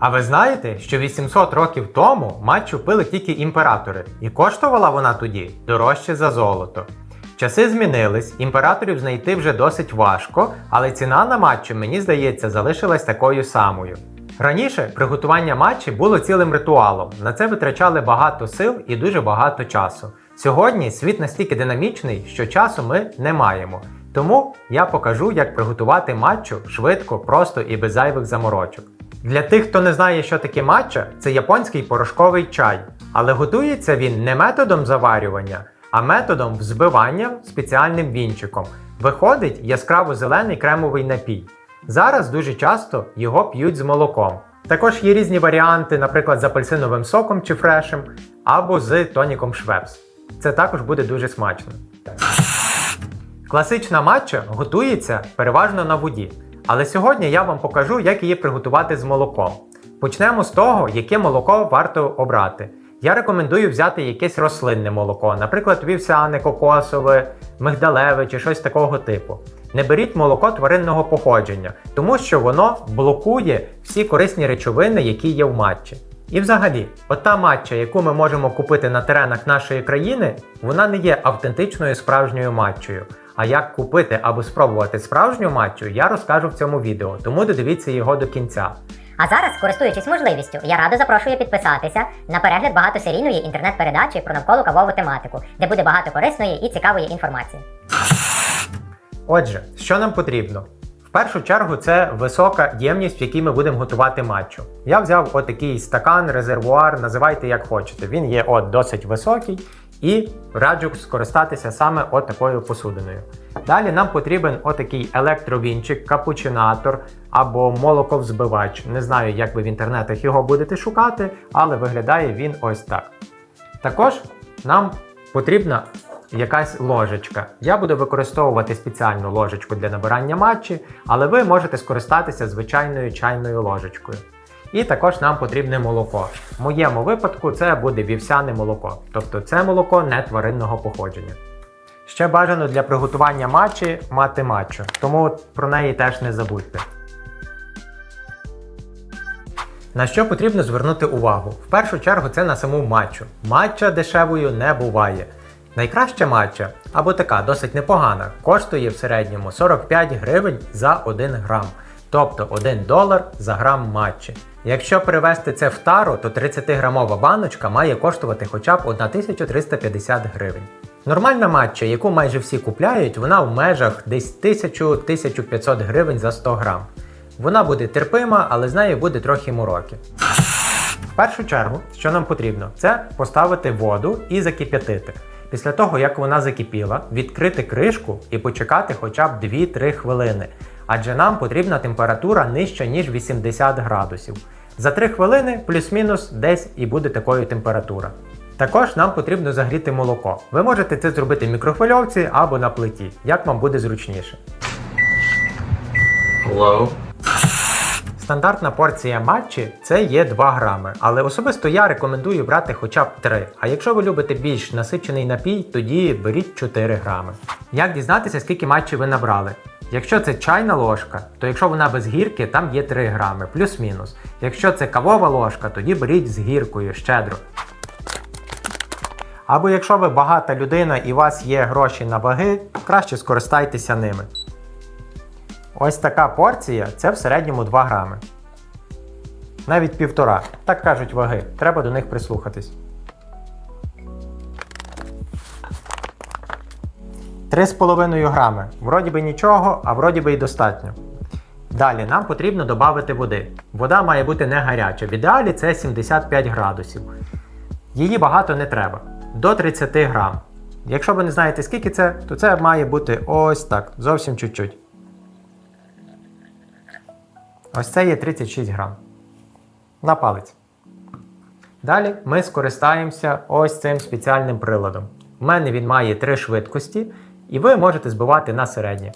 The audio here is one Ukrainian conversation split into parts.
А ви знаєте, що 800 років тому матчу пили тільки імператори, і коштувала вона тоді дорожче за золото. Часи змінились, імператорів знайти вже досить важко, але ціна на матчу, мені здається, залишилась такою самою. Раніше приготування матчі було цілим ритуалом. На це витрачали багато сил і дуже багато часу. Сьогодні світ настільки динамічний, що часу ми не маємо. Тому я покажу, як приготувати матчу швидко, просто і без зайвих заморочок. Для тих, хто не знає, що таке матча, це японський порошковий чай. Але готується він не методом заварювання, а методом взбивання спеціальним вінчиком. Виходить яскраво зелений кремовий напій. Зараз дуже часто його п'ють з молоком. Також є різні варіанти, наприклад, з апельсиновим соком чи фрешем, або з тоніком Швепс. Це також буде дуже смачно. Класична матча готується переважно на воді. Але сьогодні я вам покажу, як її приготувати з молоком. Почнемо з того, яке молоко варто обрати. Я рекомендую взяти якесь рослинне молоко, наприклад, вівсяне, кокосове, мигдалеве чи щось такого типу. Не беріть молоко тваринного походження, тому що воно блокує всі корисні речовини, які є в матчі. І взагалі, ота матча, яку ми можемо купити на теренах нашої країни, вона не є автентичною справжньою матчею. А як купити або спробувати справжню матчу, я розкажу в цьому відео, тому додивіться його до кінця. А зараз, користуючись можливістю, я радо запрошую підписатися на перегляд багатосерійної інтернет-передачі про навколо кавову тематику, де буде багато корисної і цікавої інформації. Отже, що нам потрібно? В першу чергу це висока ємність, в якій ми будемо готувати матчу. Я взяв отакий стакан, резервуар, називайте як хочете. Він є от досить високий і раджу скористатися саме от такою посудиною. Далі нам потрібен отакий електровінчик, капучинатор або молоковзбивач. Не знаю, як ви в інтернетах його будете шукати, але виглядає він ось так. Також нам потрібна якась ложечка. Я буду використовувати спеціальну ложечку для набирання матчі, але ви можете скористатися звичайною чайною ложечкою. І також нам потрібне молоко. В моєму випадку це буде вівсяне молоко, тобто це молоко не тваринного походження. Ще бажано для приготування матчі мати матчу, тому про неї теж не забудьте. На що потрібно звернути увагу? В першу чергу це на саму матчу. Матча дешевою не буває. Найкраща матча, або така досить непогана, коштує в середньому 45 гривень за 1 грам, тобто 1 долар за грам матчі. Якщо перевести це в тару, то 30-грамова баночка має коштувати хоча б 1350 гривень. Нормальна матча, яку майже всі купляють, вона в межах десь 1000-1500 гривень за 100 грам. Вона буде терпима, але з нею буде трохи мороки. В першу чергу, що нам потрібно, це поставити воду і закип'ятити. Після того, як вона закипіла, відкрити кришку і почекати хоча б 2-3 хвилини, адже нам потрібна температура нижча, ніж 80 градусів. За 3 хвилини плюс-мінус десь і буде такою температура. Також нам потрібно загріти молоко. Ви можете це зробити в мікрохвильовці або на плиті, як вам буде зручніше. Hello? Стандартна порція матчі це є 2 грами, але особисто я рекомендую брати хоча б 3. А якщо ви любите більш насичений напій, тоді беріть 4 грами. Як дізнатися, скільки матчі ви набрали? Якщо це чайна ложка, то якщо вона без гірки, там є 3 грами, плюс-мінус. Якщо це кавова ложка, тоді беріть з гіркою щедро. Або якщо ви багата людина і у вас є гроші на ваги, краще скористайтеся ними. Ось така порція це в середньому 2 грами. Навіть півтора. Так кажуть ваги. Треба до них прислухатись. 3,5 грами. Вроді би нічого, а вроді би і достатньо. Далі нам потрібно додати води. Вода має бути не гаряча. В ідеалі це 75 градусів. Її багато не треба. До 30 грам. Якщо ви не знаєте скільки це, то це має бути ось так, зовсім чуть-чуть. Ось це є 36 грам. На палець. Далі ми скористаємося ось цим спеціальним приладом. У мене він має три швидкості, і ви можете збивати на середнє.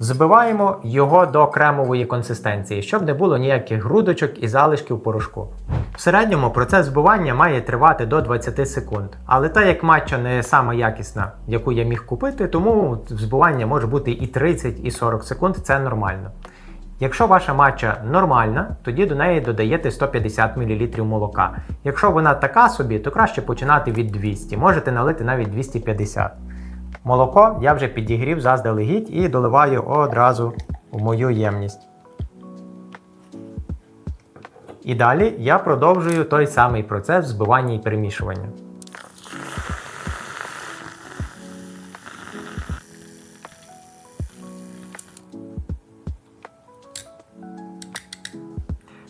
Збиваємо його до кремової консистенції, щоб не було ніяких грудочок і залишків порошку. В середньому процес збивання має тривати до 20 секунд. Але так як матча не сама якісна, яку я міг купити, тому збивання може бути і 30, і 40 секунд, це нормально. Якщо ваша матча нормальна, тоді до неї додаєте 150 мл молока. Якщо вона така собі, то краще починати від 200, можете налити навіть 250. Молоко я вже підігрів заздалегідь і доливаю одразу в мою ємність. І далі я продовжую той самий процес збивання і перемішування.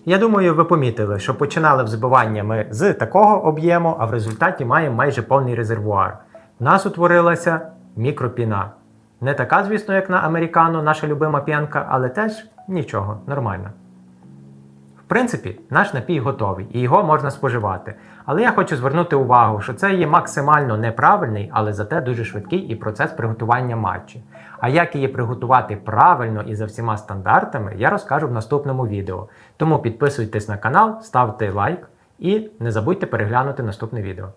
Я думаю, ви помітили, що починали взбивання ми з такого об'єму, а в результаті маємо майже повний резервуар. У нас утворилася мікропіна. Не така, звісно, як на американо, наша любима п'янка, але теж нічого, нормально. Принципі, наш напій готовий і його можна споживати. Але я хочу звернути увагу, що це є максимально неправильний, але зате дуже швидкий і процес приготування матчі. А як її приготувати правильно і за всіма стандартами, я розкажу в наступному відео. Тому підписуйтесь на канал, ставте лайк і не забудьте переглянути наступне відео.